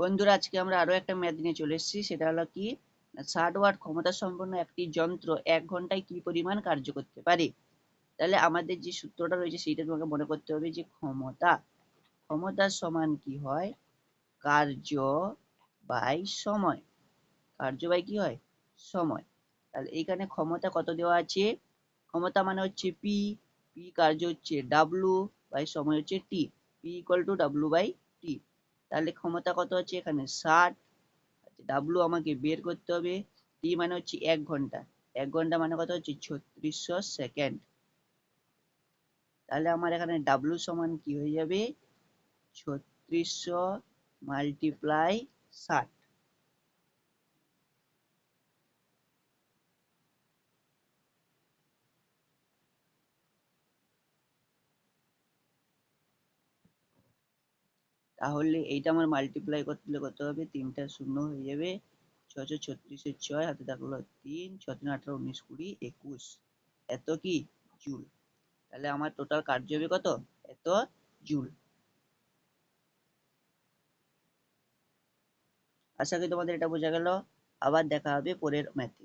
বন্ধুরা, আজকে আমরা আরও একটা ম্যাথ নিয়ে চলে এসেছি। সেটা হলো কি, ষাট ওয়াট ক্ষমতা সম্পন্ন একটি যন্ত্র এক ঘন্টায় কি পরিমাণ কার্য করতে পারে? তাহলে আমাদের যে সূত্রটা রয়েছে, সেইটা তোমাকে মনে করতে হবে যে ক্ষমতা। ক্ষমতার সমান কি হয়? কার্য বাই সময়। কার্য বাই কি হয়? সময়। তাহলে এইখানে ক্ষমতা কত দেওয়া আছে? ক্ষমতা মানে হচ্ছে পি পি কার্য হচ্ছে ডাব্লু বাই সময় হচ্ছে T P equal to W by T তাহলে ক্ষমতা কত হচ্ছে? এখানে ষাট। ডাব্লু আমাকে বের করতে হবে। টি মানে হচ্ছে এক ঘণ্টা। এক ঘণ্টা মানে কত হচ্ছে? ছত্রিশশো সেকেন্ড তাহলে আমার এখানে ডাব্লু সমান কি হয়ে যাবে? ছত্রিশশো মাল্টিপ্লাই ষাট। তাহলে এইটা আমার মাল্টিপ্লাই করতে কত হবে? তিনটা শূন্য হয়ে যাবে। ছশো ছত্রিশের ছয়, হাতে থাকল তিন ছ তিন আঠারো, উনিশ কুড়ি, একুশ। এত কি? জুল। তাহলে আমার টোটাল কার্য হবে কত? এত জুল। আশা করি তোমাদের এটা বোঝা গেল। আবার দেখা হবে পরের ম্যাথে